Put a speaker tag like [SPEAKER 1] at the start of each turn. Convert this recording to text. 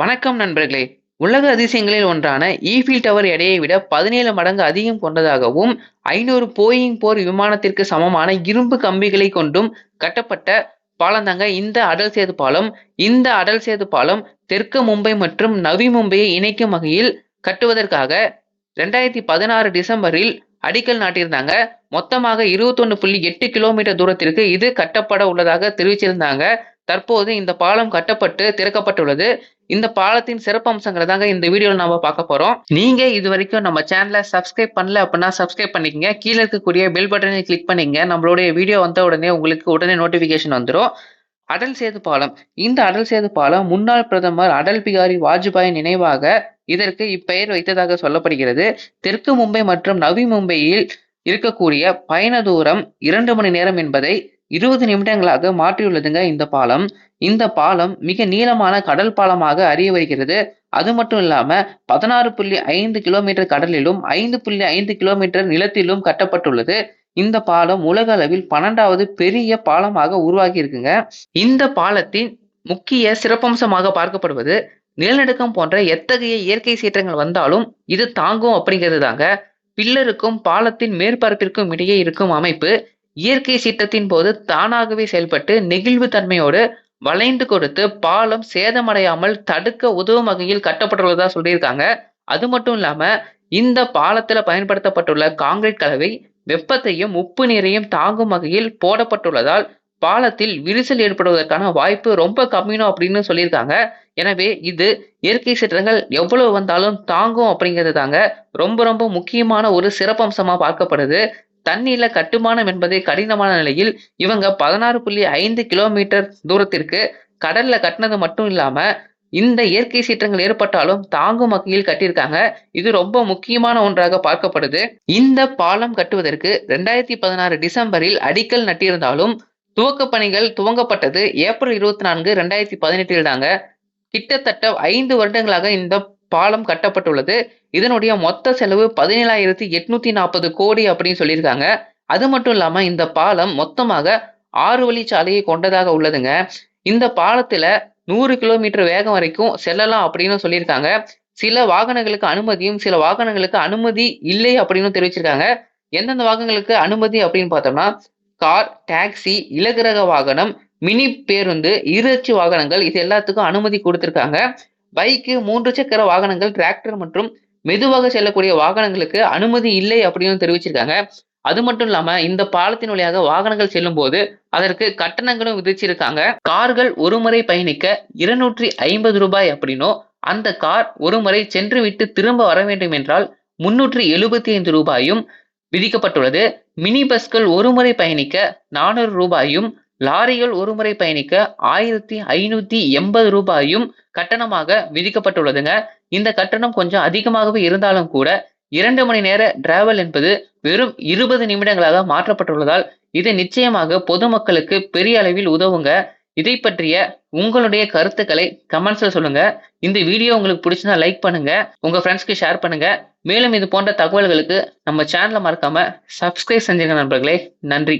[SPEAKER 1] வணக்கம் நண்பர்களே. உலக அதிசயங்களில் ஒன்றான ஈஃபில் டவர் எடையை விட பதினேழு மடங்கு அதிகம் கொண்டதாகவும் ஐநூறு போயிங் போர் விமானத்திற்கு சமமான இரும்பு கம்பிகளை கொண்டும் கட்டப்பட்ட பாலம் தாங்க இந்த அடல் சேது பாலம் இந்த அடல் சேது பாலம் தெற்கு மும்பை மற்றும் நவி மும்பையை இணைக்கும் வகையில் கட்டுவதற்காக ரெண்டாயிரத்தி பதினாறு டிசம்பரில் அடிக்கல் நாட்டியிருந்தாங்க. மொத்தமாக இருபத்தொன்னு புள்ளி எட்டு கிலோமீட்டர் தூரத்திற்கு இது கட்டப்பட உள்ளதாக தெரிவிச்சிருந்தாங்க. தற்போது இந்த பாலம் கட்டப்பட்டு திறக்கப்பட்டுள்ளது. இந்த பாலத்தின் சிறப்பு அம்சங்களை தாங்க இந்த வீடியோவில் நாம பார்க்க போறோம். நீங்க இது வரைக்கும் நம்ம சேனலை சப்ஸ்கிரைப் பண்ணல அப்படின்னா சப்ஸ்கிரைப் பண்ணிக்கங்க. கீழே இருக்கக்கூடிய பெல் பட்டனை கிளிக் பண்ணிங்க நம்மளுடைய வீடியோ வந்த உடனே உங்களுக்கு உடனே நோட்டிஃபிகேஷன் வந்துடும் அடல் சேது பாலம். இந்த அடல் சேது பாலம் முன்னாள் பிரதமர் அடல் பிகாரி வாஜ்பாய் நினைவாக இதற்கு இப்பெயர் வைத்ததாக சொல்லப்படுகிறது. தெற்கு மும்பை மற்றும் நவி மும்பையில் இருக்கக்கூடிய பயண தூரம் இரண்டு மணி நேரம் என்பதை இருபது நிமிடங்களாக மாற்றியுள்ளதுங்க இந்த பாலம். இந்த பாலம் மிக நீளமான கடல் பாலமாக அறிய வருகிறது. அது மட்டும் இல்லாம பதினாறு புள்ளி ஐந்து கிலோமீட்டர் கடலிலும் ஐந்து புள்ளி ஐந்து கிலோமீட்டர் நிலத்திலும் கட்டப்பட்டுள்ளது. இந்த பாலம் உலக அளவில் பன்னெண்டாவது பெரிய பாலமாக உருவாகி இருக்குங்க. இந்த பாலத்தின் முக்கிய சிறப்பம்சமாக பார்க்கப்படுவது நிலநடுக்கம் போன்ற எத்தகைய இயற்கை சீற்றங்கள் வந்தாலும் இது தாங்கும் அப்படிங்கிறது தாங்க பில்லருக்கும் பாலத்தின் மேற்பரப்பிற்கும் இடையே இருக்கும் அமைப்பு இயற்கை சீற்றத்தின் போது தானாகவே செயல்பட்டு நெகிழ்வு தன்மையோடு வளைந்து கொடுத்து பாலம் சேதமடையாமல் தடுக்க உதவும் வகையில் கட்டப்பட்டுள்ளதா சொல்லியிருக்காங்க. அது மட்டும் இல்லாம இந்த பாலத்துல பயன்படுத்தப்பட்டுள்ள காங்கிரீட் கலவை வெப்பத்தையும் உப்பு நீரையும் தாங்கும் வகையில் போடப்பட்டுள்ளதால் பாலத்தில் விரிசல் ஏற்படுவதற்கான வாய்ப்பு ரொம்ப கம்மினோ அப்படின்னு சொல்லியிருக்காங்க. எனவே இது இயற்கை சீற்றங்கள் எவ்வளவு வந்தாலும் தாங்கும் அப்படிங்கிறது தாங்க ரொம்ப ரொம்ப முக்கியமான ஒரு சிறப்பம்சமா பார்க்கப்படுது. தண்ணீர்ல கட்டுமானம் என்பது கடினமான நிலையில் இவங்க பதினாறு புள்ளி ஐந்து கிலோமீட்டர் தூரத்திற்கு கடல்ல கட்டினது மட்டும் இல்லாம இந்த இயற்கை சீற்றங்கள் ஏற்பட்டாலும் தாங்கும் வகையில் கட்டியிருக்காங்க. இது ரொம்ப முக்கியமான ஒன்றாக பார்க்கப்படுது. இந்த பாலம் கட்டுவதற்கு ரெண்டாயிரத்தி பதினாறு டிசம்பரில் அடிக்கல் நட்டியிருந்தாலும் துவக்க பணிகள் துவங்கப்பட்டது ஏப்ரல் இருபத்தி நான்கு ரெண்டாயிரத்தி பதினெட்டில் தாங்க. கிட்டத்தட்ட ஐந்து வருடங்களாக இந்த பாலம் கட்டப்பட்டுள்ளது. இதனுடைய மொத்த செலவு பதினேழாயிரத்தி எட்நூத்தி நாற்பது கோடி அப்படின்னு சொல்லியிருக்காங்க. அது மட்டும் இல்லாம இந்த பாலம் மொத்தமாக ஆறு வழி சாலையை கொண்டதாக உள்ளதுங்க. இந்த பாலத்துல நூறு கிலோமீட்டர் வேகம் வரைக்கும் செல்லலாம் அப்படின்னு சொல்லியிருக்காங்க. சில வாகனங்களுக்கு அனுமதியும் சில வாகனங்களுக்கு அனுமதி இல்லை அப்படின்னு தெரிவிச்சிருக்காங்க. எந்தெந்த வாகனங்களுக்கு அனுமதி அப்படின்னு பார்த்தோம்னா கார் டாக்ஸி இலகுரக வாகனம் மினி பேருந்து இருச்சி வாகனங்கள் இது எல்லாத்துக்கும் அனுமதி கொடுத்திருக்காங்க. பைக்கு மூன்று சக்கர வாகனங்கள் டிராக்டர் மற்றும் மெதுவாக செல்லக்கூடிய வாகனங்களுக்கு அனுமதி இல்லை அப்படின்னு தெரிவிச்சிருக்காங்க. அது மட்டும் இல்லாம இந்த பாலத்தின் வழியாக வாகனங்கள் செல்லும் போது அதற்கு கட்டணங்களும் விதிச்சிருக்காங்க. கார்கள் ஒரு முறை பயணிக்க இருநூற்றி ஐம்பது ரூபாய் அப்படின்னும் அந்த கார் ஒரு முறை சென்று விட்டு திரும்ப வர வேண்டும் என்றால் முன்னூற்றி எழுபத்தி ஐந்து ரூபாயும் விதிக்கப்பட்டுள்ளது. மினி பஸ்கள் ஒரு முறை பயணிக்க நானூறு ரூபாயும் லாரிகள் ஒருமுறை பயணிக்க ஆயிரத்தி ஐநூத்தி எண்பது ரூபாயும் கட்டணமாக விதிக்கப்பட்டுள்ளதுங்க. இந்த கட்டணம் கொஞ்சம் அதிகமாகவே இருந்தாலும் கூட இரண்டு மணி நேர டிராவல் என்பது வெறும் இருபது நிமிடங்களாக மாற்றப்பட்டுள்ளதால் இது நிச்சயமாக பொதுமக்களுக்கு பெரிய அளவில் உதவுங்க. இதை பற்றிய உங்களுடைய கருத்துக்களை கமெண்ட்ஸ்ல சொல்லுங்க. இந்த வீடியோ உங்களுக்கு பிடிச்சதா லைக் பண்ணுங்க. உங்க ஃப்ரெண்ட்ஸ்க்கு ஷேர் பண்ணுங்க. மேலும் இது போன்ற தகவல்களுக்கு நம்ம சேனலை மறக்காம சப்ஸ்கிரைப் செஞ்சுங்க நண்பர்களே. நன்றி.